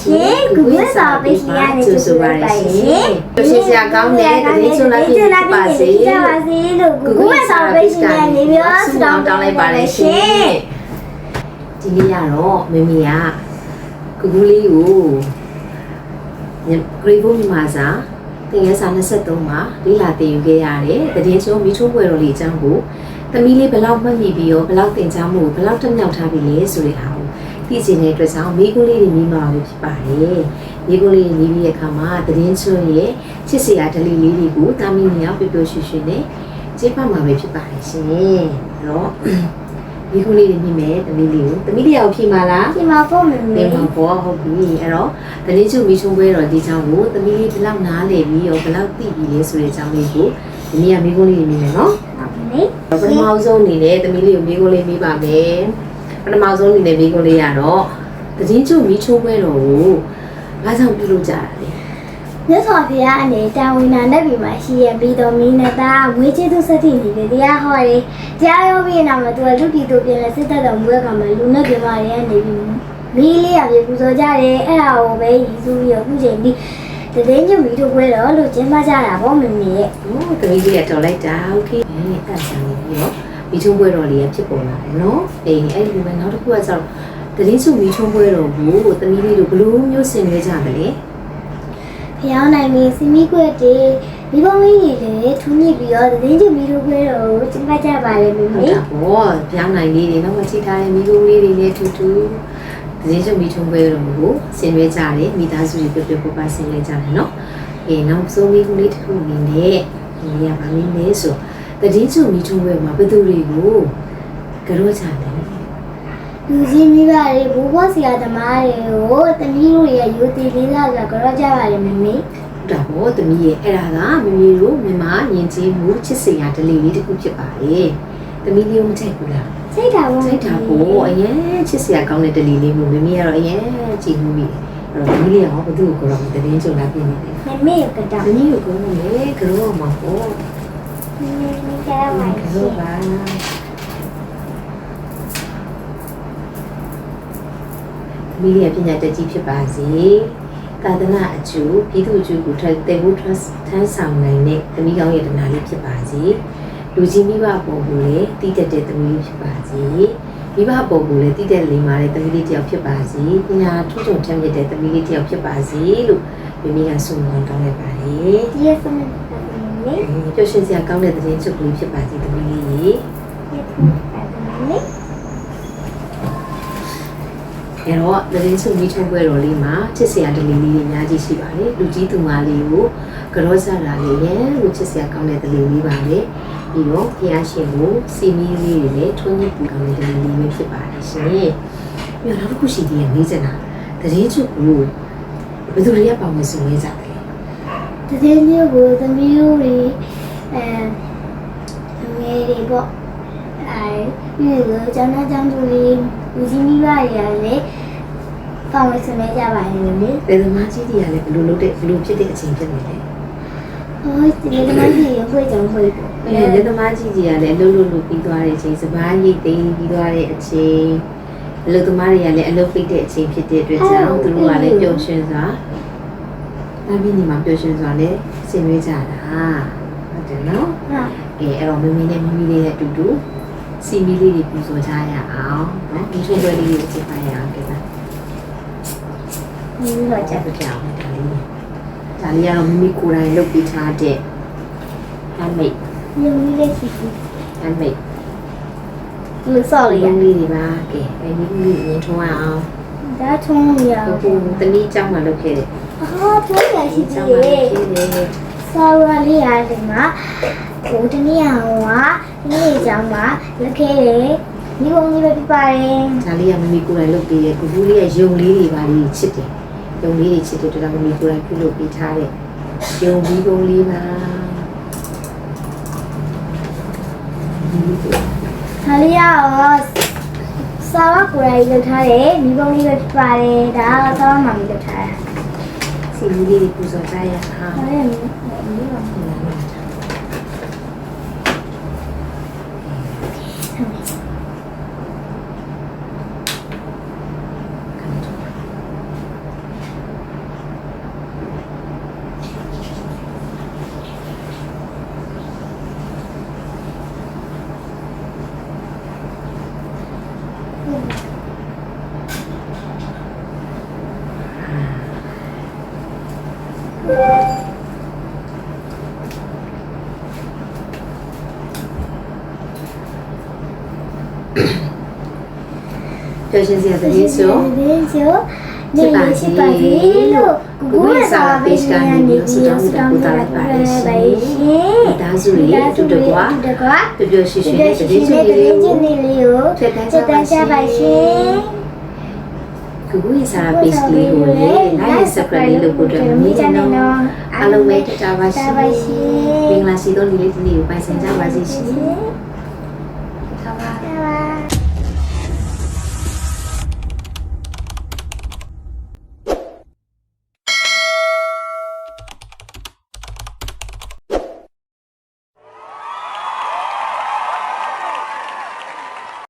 ရှင်ကုဝစာပေးရှင်ရနေကြိုပါရရှင်ရှင်စရာကောင်းတဲ့တတိချိုလာဖြစ်ပါစေကြပါစေလို့ကုဝစာပေးရှင်ရနေပြီးတော့ဆုတောင်းတောင်းလိုက်ပါတယ်ရှင်ဒီနေ့ကတော့မမီကကူကူလေးကိုဂရေဘုံမြန်မာစာတင်ငယ်စာ23မှာလေးလာတင်ယူခဲ့ရတယ်တည်င်းချုံမိချိုးပွဲတော်လေးအကြောင်းကိုသမီးလေးဘယ်လောက်မှတ်မိပြီးရောဘယ်လောက်တင်ချမှုဘယ်လောက်တက်မြောက်ထားပြီလဲဆိုတဲ့အား ကိုသိချင်တဲ့အတွက်ကြောင့်မိကူလေးတွေမိမှာပဲဖြစ်ပါတယ်မိကူလေးတွေမိပြီးတဲ့အခါမှာတည်င်းချုံရဲ့ချစ်စရာဒလီလေးတွေကိုတာမီမြောက်ပျော်ပျော်ရွှင်ရွှင်နဲ့ကျေးပတ်မှာပဲဖြစ်ပါတယ်ရှင်အဲ့တော့ဒီခုလေးတွေမြင်မယ်တမီးလေးကိုတမီးလေးရောက်ဖြေပါလားဒီမှာဖို့မနေမေမှာပေါ့ဟုတ်ပြီအဲ့တော့တလေးချုံမီချုံပွဲတော်ဒီချောင်းကိုတမီးလေးဘယ်လောက်နားလည်ပြီးရောဘယ်လောက်သိပြီလဲဆိုတဲ့အကြောင်းလေးကိုဒီနေ့ကမိကုန်းလေးတွေမြင်မယ်နော်ဟုတ်ပြီပထမဆုံးအနေနဲ့တမီးလေးကိုမိကုန်းလေးမိပါမယ် ပထမဆုံးအနေနဲ့မိကုန်းလေးကတော့တည်င်းချုံမီချုံပွဲတော်ကိုဘာကြောင့်ပြုလုပ်ကြတာလဲ မြတ်စွာဘုရားအနေတာဝန်နာနဲ့ပြီမှာရှိရပြီးတော့မိနတာဝေချေသူစတိနေတယ်တရားဟောတယ်တရားရောပြီးနောက်မှာသူကလူပြည်သူပြင်လဲစစ်တပ်တော်မွေးကမှာလူနဲ့ပြမရဲနေပြီမီးလေးရပြေပူဇော်ကြတယ်အဲ့ဒါကိုပဲရည်စူးပြီးတော့ခုချိန်ဒီတည်င်းညမီတို့ပွဲတော်လို့ကျင်းပကြတာပေါ့မမေရဲ့ ဟိုတမီးလေးကတော်လိုက်တာโอเคအဲ့ဒါဆန်နေပြီးတော့ မီချုံပွဲတော်လေးကဖြစ်ပေါ်လာတယ်နော်အေးအဲ့ဒီမှာနောက်တစ်ခုကကျတော့တည်င်းချုံမီချုံပွဲတော်ကိုတမီးလေးတို့ဘယ်လိုမျိုးဆင်နွှဲကြမလဲဖျောင်းနိုင်ပြီးစီမီကွက်တေမိဘမင်းကြီးတွေထူးညစ်ပြီးတော့တည်င်းညမီတို့ပွဲတော်ကိုကျင်းပကြပါလေမဟုတ်မေတာပေါ့ပြောင်းနိုင်လေးတွေနောက်မှချိထားတဲ့မိကုန်းလေးတွေနဲ့ထူထူတည်င်းချုံမီချုံပွဲတော်ကိုဆင်နွှဲကြတယ်မိသားစုတွေပြပြပပဆင်နွှဲကြတယ်နော်အေးနောက်ဆုံးမိကုန်းလေးတစ်ခုအနေနဲ့ဒီရပါမင်းလဲဆိုတ ည်င်းချုံမီချုံပွဲမှာဘယ်သူတွေကိုကြောကြတယ်လူကြီးမိဘတွေဘူဘောဆရာသမားတွေကိုတမီးတို့ရဲ့ယူတီလေးစားကြကြောကြပါလေမမေဟုတ်တာပေါ့တမီးရဲ့အဲ့ဒါကမမီတို့မြန်မာယဉ်ကျေးမှုချစ်စရာဒလေးလေးတစ်ခုဖြစ်ပါတယ်တမီးလေးကိုမထည့်ဘူးလားစိတ်ဓာတ်ဝင်စိတ်ထားဖို့အရင်ချစ်စရာကောင်းတဲ့ဒလေးလေးမျိုးမမီကတော့အရင်ကြည်မှုမိတယ်အဲ့တော့တမီးလေးကဟောဘသူ့ကိုကြောတော့တည်င်းချုံလာပြနေတယ်မမေကတာတမီးကိုကောင်းလေကြောမှာပေါ့မမေ ကတာမိုင်းကြောပါမိရဲ့ပညာတတ်ကြီးဖြစ်ပါစေသာသနာအကျိုးပြည်သူ့အကျိုးကိုထပ်တဲ့ဖို့ထမ်းထမ်းဆောင်နိုင်တဲ့သမီးကောင်းရဲ့တနာလေးဖြစ်ပါစေလူကြီးမိဘပုံကိုလည်းတည်တတ်တဲ့သမီးလေးဖြစ်ပါစေမိဘပုံကိုလည်းတည်တဲ့လိမ္မာတဲ့သမီးလေးတစ်ယောက်ဖြစ်ပါစေပညာထူးချွန်ထမ်းမြတဲ့သမီးလေးတစ်ယောက်ဖြစ်ပါစေလို့မိမိကဆုမွန်တောင်းလိုက်ပါတယ်ဒီရ စမန်ပါမမေပျော်ရွှင်စရာကောင်းတဲ့သတင်းချုပ်ကလေးဖြစ်ပါစေသမီးလေးရေဒီစမန်ပါမမေအဲတော့သတင်းချုပ်မိထုံးပွဲတော်လေးမှာချစ်စရာဒလေးလေးတွေအများကြီးရှိပါတယ်လူကြီးသူမလေးကိုကြောစားတာလေးရန်လို့ချစ်စရာကောင်းတဲ့ဒလေးလေးပါလေပြီးတော့ဖျားရှင်ကိုစီမီလေးတွေနဲ့ထွန်းညစ်ပူကောင်းတဲ့ဒလေးလေးပဲဖြစ်ပါတယ်ရှင်ပြီးတော့နောက်တစ်ခုရှိသေးတယ်မေးချင်တာသတင်းချုပ်ကိုဘယ်သူတွေကပါဝင်ဆောင်နေကြတယ် တကယ်မျိုးကိုသမီးတို့တွေအဲငယ်တွေပေါ့အဲပြီးတော့ကျောင်းသားကျောင်းသူတွေလူကြီးမိဘတွေကလည်းပေါင်းဝဆနေကြပါလေမမေဘယ်သမားကြီးတွေကလည်းဘယ်လိုလုပ်တဲ့ဘယ်လိုဖြစ်တဲ့အချိန်ဖြစ်နေလဲဟိုဒီလိုမှရှိရင်ဖွေးကြုံဖွေးပေါ့အဲလက်သမားကြီးကြီးကလည်းလှုပ်လှုပ်လှုပ်ပြီးသွားတဲ့အချိန်စပားရိတ်သိမ်းပြီးသွားတဲ့အချိန်အလုပ်သမားတွေကလည်းအလုပ်ပိတ်တဲ့အချိန်ဖြစ်တဲ့အတွက်ကြောင့်သူတို့ကလည်းပျော်ရွှင်စွာ တာမီနီမှာပျော်ရွှင်စွာနဲ့ဆင်နွှဲကြတာဟုတ်တယ်နော်ဟာအဲအဲ့တော့မမီနဲ့မမီလေးနဲ့အတူတူစီမီလေးတွေပူဇော်ကြရအောင်နော်ဒီချုံပွဲလေးကိုကြည့်ပါရအောင်ကြည့်ပါဒီလိုကြချက်က်ကြအောင်ဒါလေးဒါလေးကတော့မမီကိုယ်တိုင်လုပ်ပြီးထားတဲ့ handmade ညမလေးရှိရှိ handmade လူဆော့လေးရလေးလေးတွေပါကဲအဲဒီလေးရင်ထုံးအောင်ဒါထုံးရကိုကိုတနည်းကြောင်းမှလုပ်ခဲ့တယ် ဟာထုံးရရှိကြောကြီးင်းမှရေလုပ်ခဲ့တယ်ဆော်ရလေးရတယ်မှာဟိုတနည်းအောင်ကဒီနေ့ကြောင်းမှာလက်ခဲတယ်ဒီပုံကြီးပဲပြပါတယ်ဒါလေးကမမီကိုယ်တိုင်လုပ်ပြီးရဲ့ကိုကိုလေးရဲ့ယုံလေးတွေပါလေးချစ်တယ်ယုံလေးတွေချစ်တယ်တော်တော်မမီကိုယ်တိုင်ပြုလုပ်ပြီးထားတဲ့ယုံပြီးပုံလေးပါဒါလေးရောဆော်ရကိုယ်ရိုက်လုပ်ထားတယ်ဒီပုံကြီးပဲပြပါတယ်ဒါကဆော်ရမှမလုပ်ထားတာ single kuzotaya Thank you. Dojezeza niso Cipazilo Kubuwe sawa peshkani Niyosudamu dakutarat bareshi Mitazuli tudakwa Tubyo shishine tadejuniliu Tetasha bareshi Kubuwe sawa peshkli hule Naya sakrali lukudami jano Alome tatawashi Mingla sidon lilit liu. Paisenja wazishi